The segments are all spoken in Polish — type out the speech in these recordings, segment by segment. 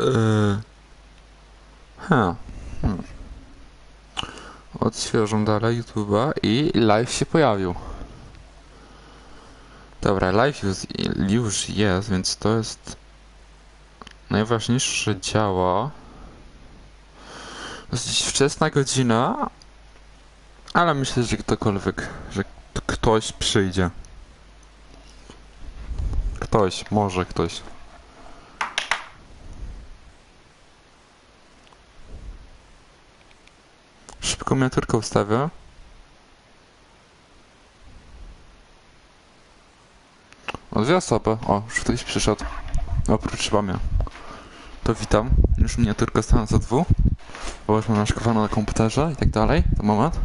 Yy... Ha. Hmm. Odświeżam dalej YouTube'a i live się pojawił. Dobra, live już, już jest, więc to jest najważniejsze, działa. Dosyć wczesna godzina, ale myślę, że ktokolwiek, że ktoś przyjdzie. Ktoś, może ktoś. Szybko miniaturkę ustawię. O, dwie osoby. O, już ktoś przyszedł. Oprócz mnie. To witam. Już miniaturka stała za dwóch. Bo już mam naszkowaną na komputerze i tak dalej. To moment.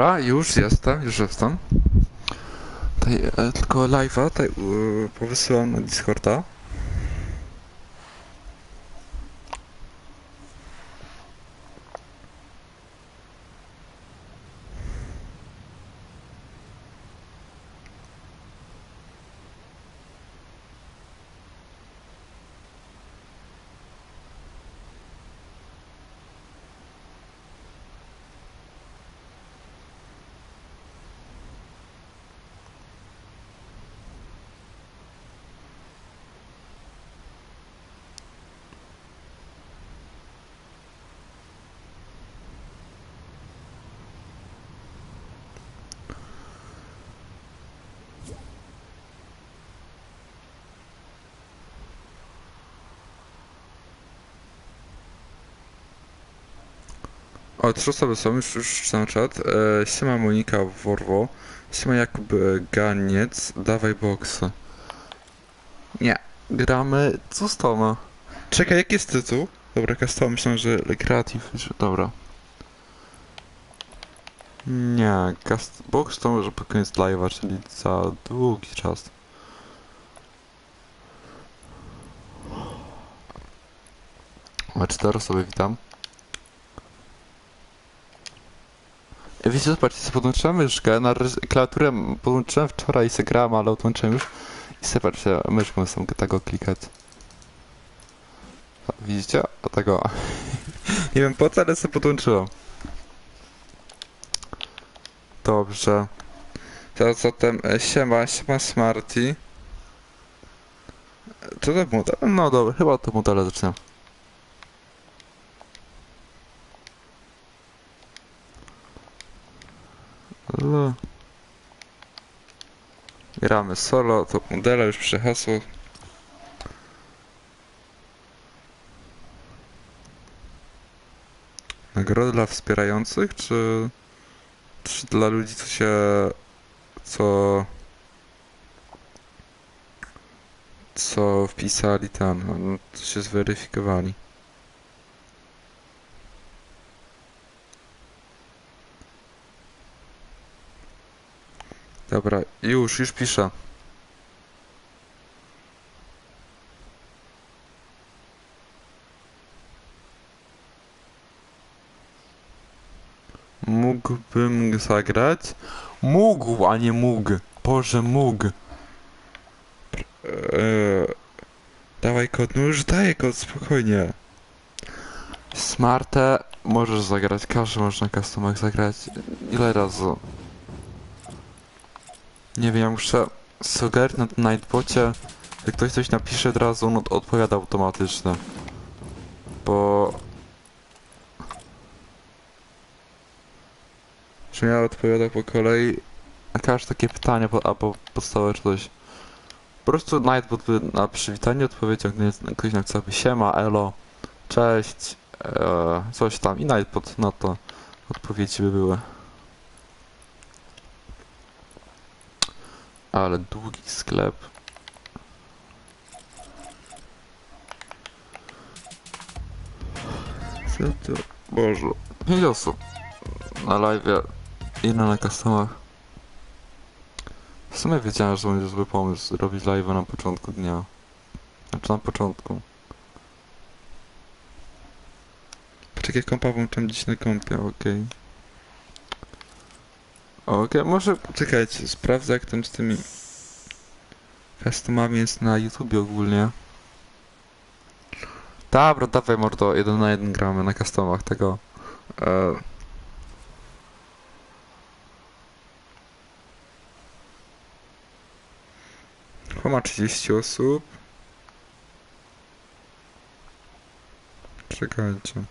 Dobra, już jestem, już jestem. Tutaj, e, tylko live'a tutaj e, powysyłam na Discorda. O, trzy osoby są, już, już czytam czat. E, siema Monika Worwo. Siema Jakub Ganiec. Dawaj boksy. Nie. Gramy customa. Czekaj, jaki jest tytuł? Dobra, custom, myślałem, że creative, dobra. Nie, cast, box to może po koniec live'a, czyli za długi czas. O, cztery osoby, witam. Wiecie, zobaczcie, sobie podłączyłem myszkę, na klawiaturę podłączyłem wczoraj i grałem, ale odłączyłem już. I sobie patrzcie, myszką sam tego klikać. Widzicie? O tego. Nie wiem po co, ale sobie podłączyłem. Dobrze. To zatem e, siema, siema Smarty. E, Co to model? No dobra, chyba od tego modela zaczynam. Gramy solo, to modela już przehasło. Nagrody dla wspierających, czy, czy dla ludzi, co się, co, co wpisali ten, no, co się zweryfikowali. Dobra, już, już piszę. Mógłbym zagrać? Mógł, a nie mógł. Boże, mógł. Eee, dawaj kod, no już daję kod, spokojnie. Smartę możesz zagrać, każdy może na customach zagrać. Ile razy? Nie wiem, ja muszę sugerować na Nightbocie, jak ktoś coś napisze od razu, on od- odpowiada automatycznie. Bo... Że ja odpowiadam po kolei każde takie pytanie po, albo podstawowe czy coś. Po prostu Nightbot by na przywitanie odpowiedział, gdy jest- ktoś napisałby siema, elo, cześć, e, coś tam i Nightbot na to odpowiedzi by były. Ale długi sklep. Co to? Boże. Pięć osób na live, jedna na customach. W sumie wiedziałem, że to będzie zły pomysł robić live na początku dnia. Znaczy na początku. Poczekaj, kompa włączam dziś na kompie, okej. Okej, może czekajcie, sprawdzę jak ten z tymi customami jest na YouTubie ogólnie. Dobra, dawaj mordo, jeden na jeden gramy na customach tego. E... Chyba ma 30 osób. Czekajcie.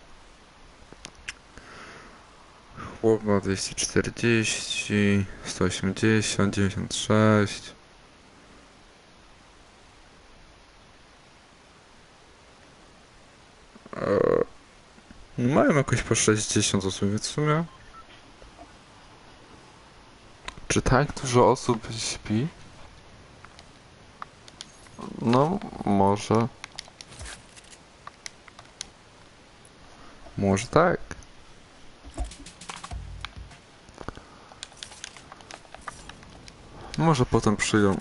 Ma 240, 180, 96. Eee, Mają jakoś po 60 osób, więc w sumie... Czy tak dużo osób śpi? No, może. Może tak. Może potem przyjdą.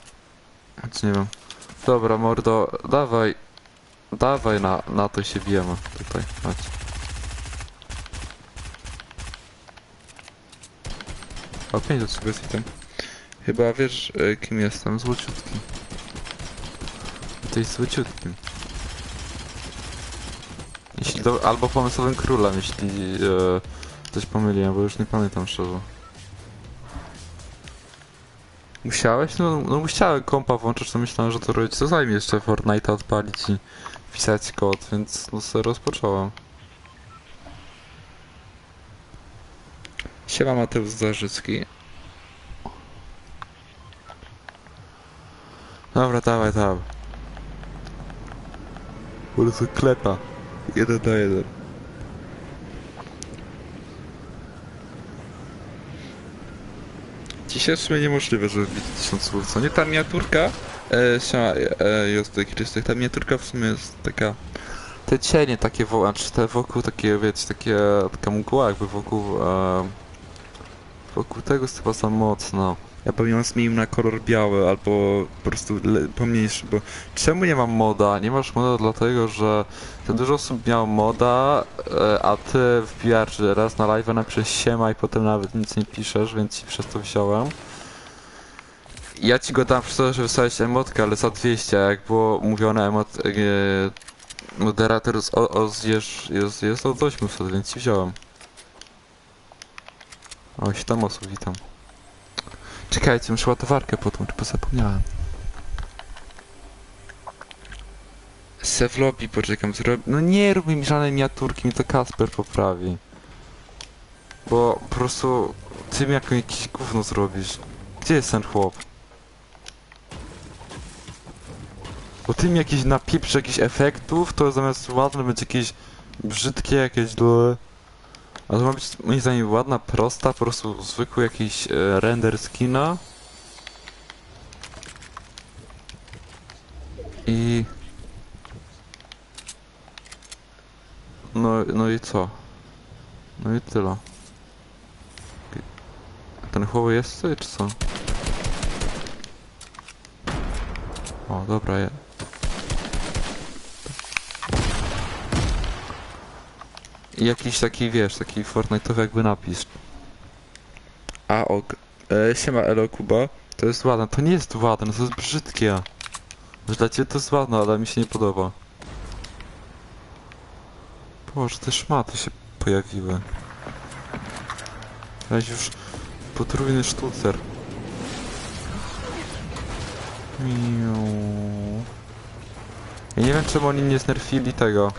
Choć nie wiem. Dobra, mordo, dawaj. Dawaj na, na to się bijemy. Tutaj, chodź. O, pięć osób jest i tam. Chyba wiesz, e, kim jestem? Złociutki. Jesteś złociutkim. Jeśli do, albo pomysłowym królem, jeśli e, coś pomyliłem, bo już nie pamiętam szczerze. Musiałeś? No, no musiałem kompa włączyć, to myślałem, że to rodzice zajmie jeszcze Fortnite'a odpalić i wpisać kod, więc no sobie rozpocząłem. Siema Mateusz Zarzycki. Dobra, dawaj, dawaj. Po prostu klepa. Jeden na jeden. Dzisiaj w sumie niemożliwe, żeby wbić 1000 słów, co nie? Ta miniaturka, e, siema, e, Jostek Krystek, ta miniaturka w sumie jest taka... Te cienie takie, wo- znaczy te wokół takie, wiecie, takie, taka mgła jakby wokół, e, wokół tego jest chyba za mocno. Ja pewnie ją zmienił na kolor biały, albo po prostu pomniejszy, bo czemu nie mam moda? Nie masz moda dlatego, że za dużo osób miało moda, e, a ty wbijasz raz na live napiszesz siema i potem nawet nic nie piszesz, więc ci przez to wziąłem. Ja ci go dam przez to, że wysłałeś emotkę, ale za 200, a jak było mówione emot... E, moderator z o, o zjesz, jest, jest od 800, więc ci wziąłem. O, 7 osób, witam. Czekajcie, muszę ładowarkę podłączyć, bo zapomniałem. Se w lobby poczekam, zrobię... No nie rób mi żadnej miniaturki, mi to Kasper poprawi. Bo po prostu ty mi jako gówno zrobisz. Gdzie jest ten chłop? Bo ty mi jakieś napieprz jakichś efektów, to zamiast ładne będzie jakieś brzydkie, jakieś dole. A to ma być moim zdaniem ładna, prosta, po prostu zwykły jakiś e, render skina. I... No, no i co? No i tyle. Ten chłop jest tutaj, czy co? O, dobra, je. Jakiś taki, wiesz, taki Fortnite'owy jakby napis. A, ok. E, siema, Elo, Kuba. To jest ładne. To nie jest ładne, to jest brzydkie. Dla ciebie to jest ładne, ale mi się nie podoba. Boże, te szmaty się pojawiły. Weź już potrójny sztucer. Miu. Ja nie wiem czemu oni nie znerfili tego.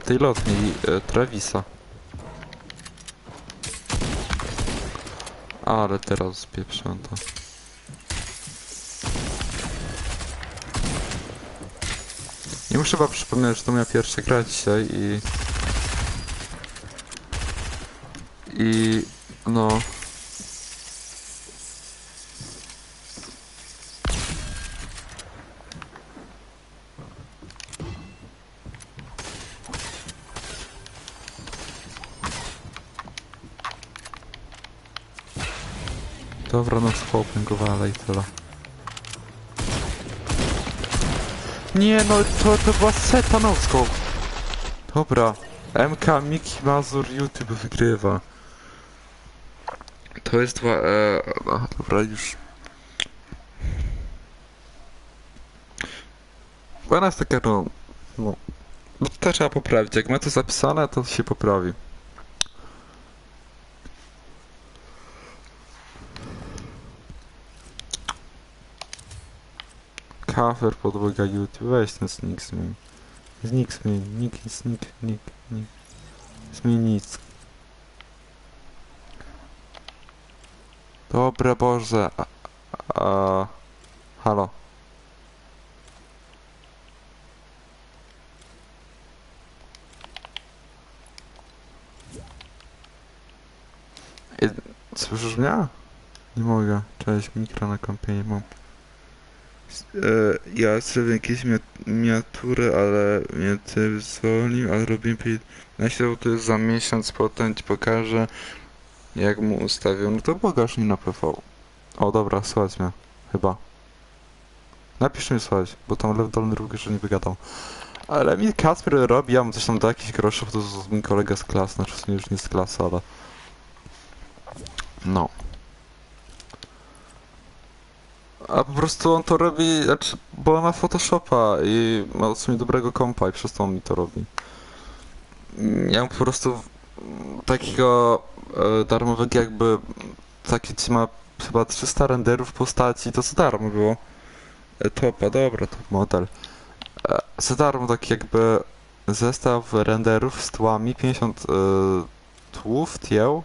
Tej lotni e, Travisa. Ale teraz spieprzę to. Nie muszę chyba przypominać, że to moja pierwsza gra dzisiaj i... I... no... Dobra, no skopmy go wala i tyle. Nie no, to, to była seta no scope. Dobra. MK Miki Mazur YouTube wygrywa. To jest dwa... E, no, dobra, już... Bo jest taka no... No... No to trzeba poprawić. Jak ma to zapisane, to się poprawi. Cover podłoga YouTube. Weź ten sneak zmień. Znik zmień. Nick, sneak, nick, nick. Zmień nic. Dobra Boże. A, a, halo. Słyszysz mnie? Nie mogę. Cześć, mikro na kompie nie mam. E, ja zrobię jakieś miniatury, ale mnie ty zwolnił, ale robimy 15 to jest za miesiąc, potem ci pokażę jak mu ustawię. No to pokaż mi na PV. O dobra, słuchać mnie. Chyba. Napisz mi słuchać, bo tam lew dolny róg jeszcze nie wygadał. Ale mi Kacper robi, ja mu coś tam da jakiś groszów, to jest mój kolega z klas, znaczy w już nie z klasy, ale... No. A po prostu on to robi, znaczy, bo on ma Photoshopa i ma w sumie dobrego kompa i przez to on mi to robi. Ja mam po prostu takiego e, darmowego jakby, taki ci ma chyba 300 renderów postaci, to za darmo było. E, topa, dobra, top model. E, za darmo taki jakby zestaw renderów z tłami, 50 e, tłów, tieł.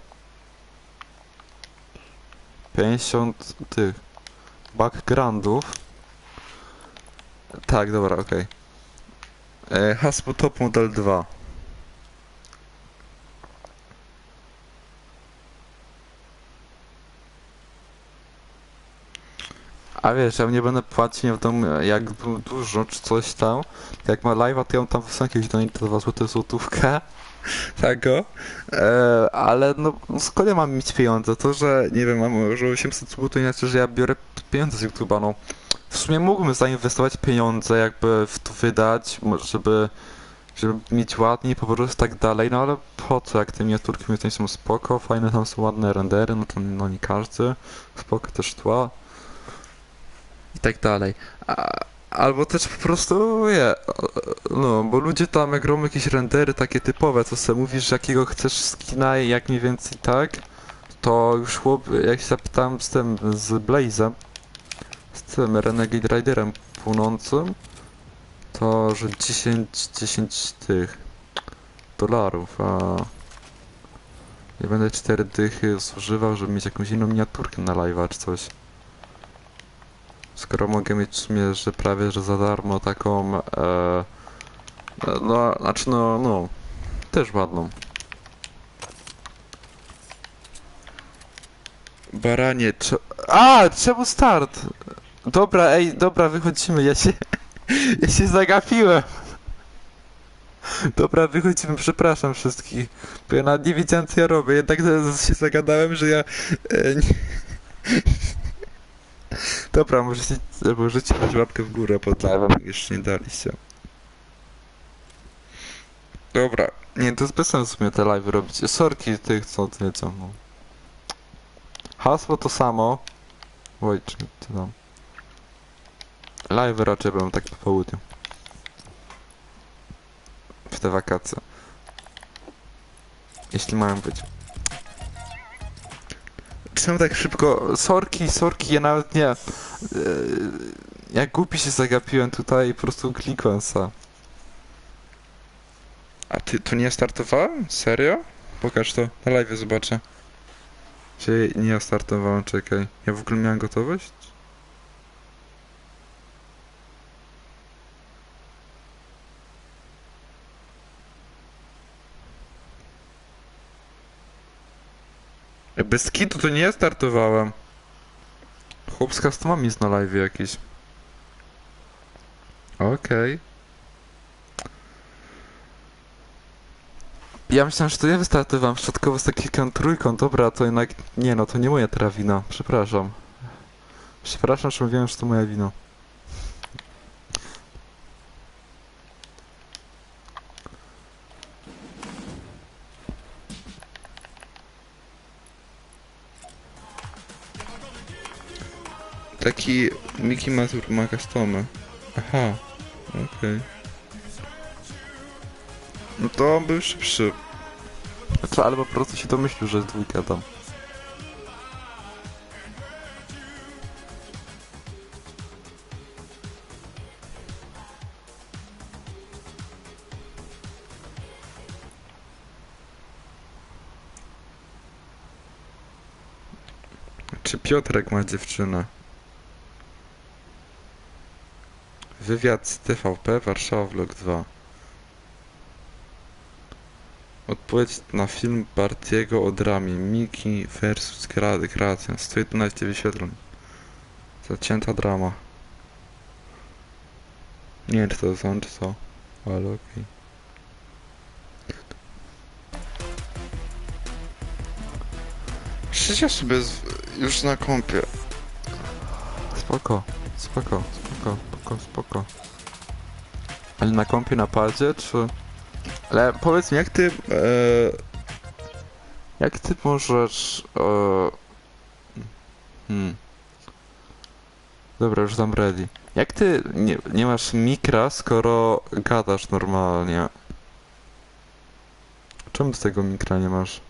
50 tych backgroundów. Tak, dobra, okej. E, Hasło Top Model 2. A wiesz, ja nie będę płacić nie wiadomo jak du- dużo czy coś tam. Jak ma live'a, to ja tam wysłać jakieś donate 2 zł złotówkę. Tego. E, ale no, no skąd ja mam mieć pieniądze? To, że nie wiem, mam może 800 zł, to inaczej, że ja biorę pieniądze z YouTube'a, no. W sumie mógłbym zainwestować pieniądze, jakby w to wydać, żeby, żeby mieć ładniej, po prostu tak dalej, no ale po co, jak te miniaturki są spoko, fajne tam są ładne rendery, no to no nie każdy, spoko też tła i tak dalej. A, albo też po prostu, nie, no, bo ludzie tam jak robią jakieś rendery takie typowe, co sobie mówisz, jakiego chcesz skina i jak mniej więcej tak, to już chłop, jak się zapytałem z tym, z Blazem, z tym Renegade Riderem płonącym, to, że 10, 10 tych dolarów, a ja będę 4 dychy zużywał, żeby mieć jakąś inną miniaturkę na live'a czy coś. Skoro mogę mieć w sumie, że prawie, że za darmo taką, e, no, znaczy no, no, też ładną. Baranie, cze... A, czemu start? Dobra, ej, dobra, wychodzimy, ja się, ja się zagapiłem. Dobra, wychodzimy, przepraszam wszystkich, bo ja nawet nie wiedziałem co ja robię, jednak się zagadałem, że ja... E, nie... Dobra, możecie, możecie dać łapkę w górę pod live'em, jak jeszcze nie daliście. Dobra, nie, to jest bez sensu mnie te live'y robić. Sorki tych, co no. Hasło to samo. Oj, czy co tam? Live raczej będą tak po południu. W te wakacje. Jeśli mają być. Czemu tak szybko? Sorki, sorki, ja nawet nie... Yy, jak głupi się zagapiłem tutaj i po prostu klikłem sa. A ty tu nie startowałem? Serio? Pokaż to, na live zobaczę. Czy nie startowałem, czekaj. Ja w ogóle miałem gotowość? Bez kitu to nie ja startowałem. Chłop z customami jest na live jakiś. Okej. Ja myślałem, że to ja wystartowałem środkowo z taką trójką. Dobra, to jednak... Nie no, to nie moja teraz wina. Przepraszam. Przepraszam, że mówiłem, że to moja wina. Taki Mickey Mazur ma customy. Aha, okej. No to był szybszy. Znaczy, albo po prostu się domyślił, że jest dwójka tam. Czy Piotrek ma dziewczynę? Wywiad z TVP Warszawa Vlog 2 Odpowiedź na film Bartiego o dramie Miki vs. Gracjan 111 wyświetleń. Zacięta drama. Nie wiem czy to on czy co Ale okej. Przecież ja sobie z... już na kąpie Spoko, spoko, spoko, spoko, spoko Ale na kąpie na padzie czy... Ale powiedz mi, jak ty. E, jak ty możesz. E, hmm. Dobra, już dam ready. Jak ty nie, nie masz mikra, skoro gadasz normalnie? Czemu ty tego mikra nie masz?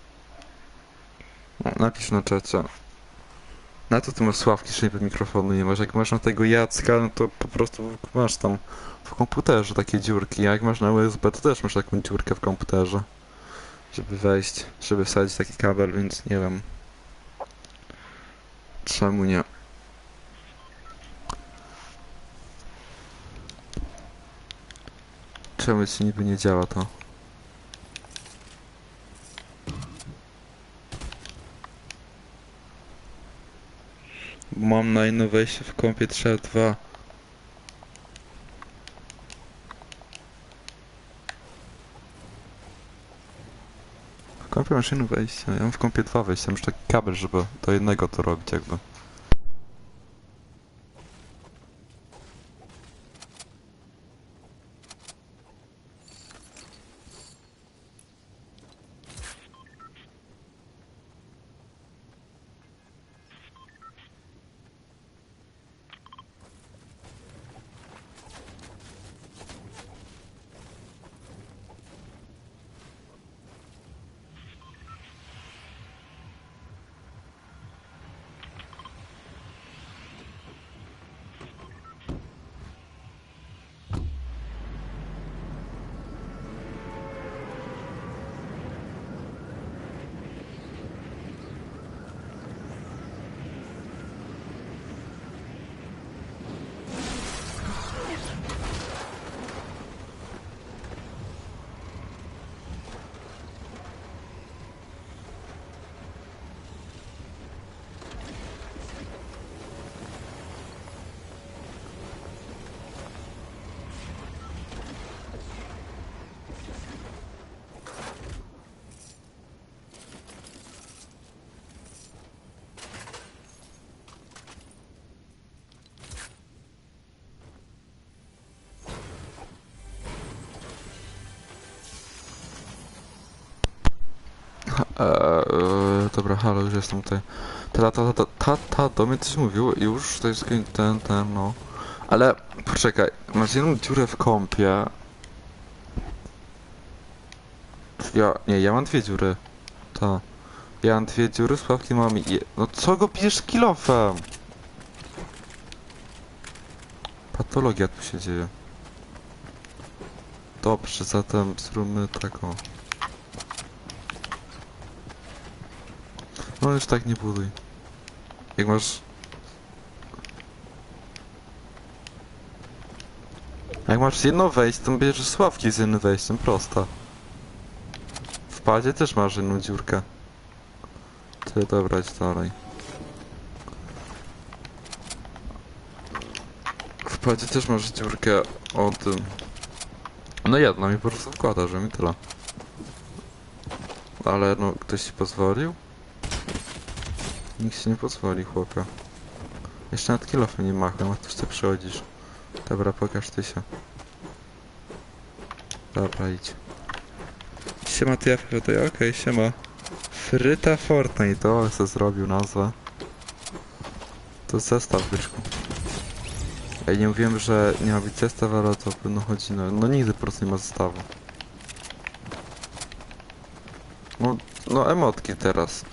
Napisz na czacie. Na to ty masz sławki, że niby mikrofonu nie masz. Jak masz na tego Jacka, no to po prostu masz tam w komputerze takie dziurki. Jak masz na USB, to też masz taką dziurkę w komputerze. Żeby wejść, żeby wsadzić taki kabel, więc nie wiem. Czemu nie? Czemu ci niby nie działa to? Mam na inne wejście w kompie trzeba dwa. W kompie masz inne wejście, ja mam w kompie dwa wejścia, muszę taki kabel, żeby do jednego to robić jakby. Eee, dobra, halo, już jestem tutaj. Tata, tata, tata do mnie coś mówił i już to jest ten, ten, no. Ale poczekaj, masz jedną dziurę w kąpie. Ja, nie, ja mam dwie dziury. Ta. Ja mam dwie dziury, sławki mam je... No co go bijesz kilofem? Patologia tu się dzieje. Dobrze, zatem zróbmy taką. Już tak nie buduj. Jak masz... Jak masz jedno wejście, to bierzesz sławki z jednym wejściem, prosta. W padzie też masz jedną dziurkę. Ty, dobra, idź dalej. W padzie też masz dziurkę o tym. No jedna mi po prostu wkłada, że mi tyle. Ale no, ktoś ci pozwolił? Nikt się nie pozwoli, chłopie. Jeszcze nad kilofem nie macham, a tu ty przychodzisz. Dobra, pokaż ty się. Dobra, idź. Siema, ty ja tutaj, okej, siema. Fryta Fortnite, to co zrobił nazwę. To zestaw, byczku. Ja nie mówiłem, że nie ma być zestaw, ale to pewno chodzi, no, no nigdy po prostu nie ma zestawu. No, no emotki teraz.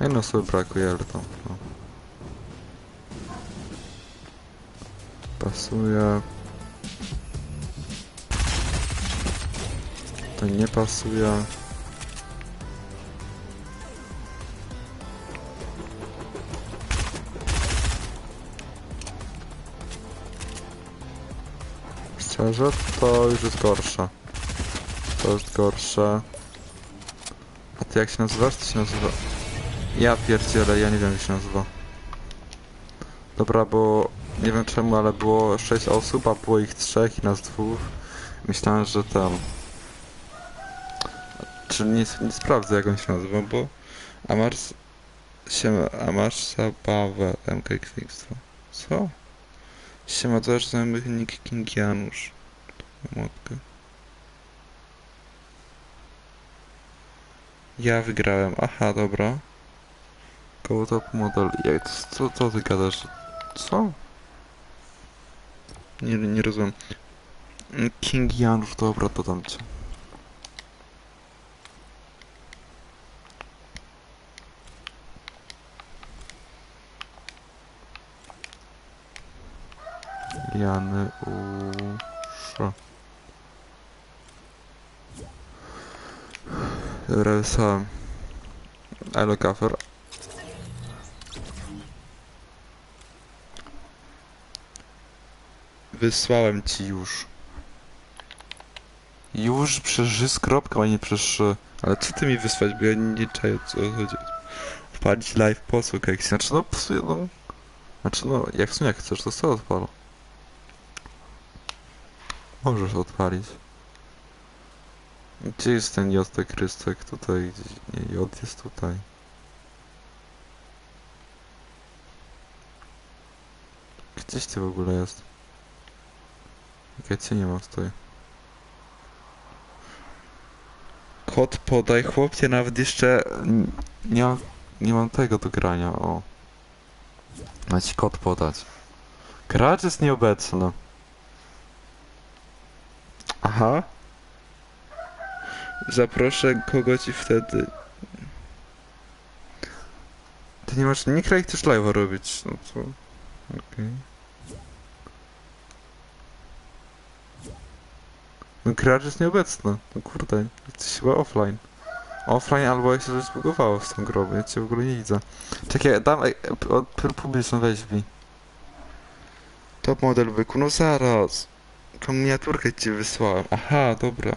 Ej, no sobie brakuje, ale tam, no. Pasuje. To nie pasuje. Szczerze, to już jest gorsze. To jest gorsze. A ty jak się nazywasz? Ty się nazywa... Ja pierdzielę, ja nie wiem jak się nazywa. Dobra, bo nie wiem czemu, ale było 6 osób, a było ich 3 i nas dwóch. Myślałem, że tam... Czy nie, nie sprawdzę jak on się nazywa, bo... Amars... Siema, Amars zabawę MKX2. Co? Siema, to znajomych nick King Janusz. Motkę. Ja wygrałem, aha, dobra. Koło top model. Jak, co, co ty gadasz? Co? Nie, nie rozumiem. King Janusz, dobra, to tam cię. Jany usza. Dobra, wysłałem. Elo kafer. Wysłałem ci już. Już przez ży z kropką, a nie przez szy. Ale co ty mi wysłać, bo ja nie czaję co chodzi. Wpalić live posług jak Znaczy no psuję, no. Znaczy no, jak w sumie jak chcesz, to co odpal. Możesz odpalić. Gdzie jest ten J Krystek? Tutaj, gdzieś- nie, J jest tutaj. Gdzieś ty w ogóle jest? Cię nie mam tutaj. Kod podaj, chłopcie, nawet jeszcze nie mam, nie mam tego do grania, o. Ma ci kod podać. Gracz jest nieobecny. Aha. Zaproszę kogoś i wtedy. Ty nie masz. Nie kraj chcesz live'a robić. No co? Okej. No gracz jest nieobecny. No kurde, jesteś chyba offline. Offline albo jak się zbugowało w tym grobie, ja cię w ogóle nie widzę. Czekaj, dam od p- publiczną weź. Top model wyku, no zaraz. Tą miniaturkę ci wysłałem. Aha, dobra.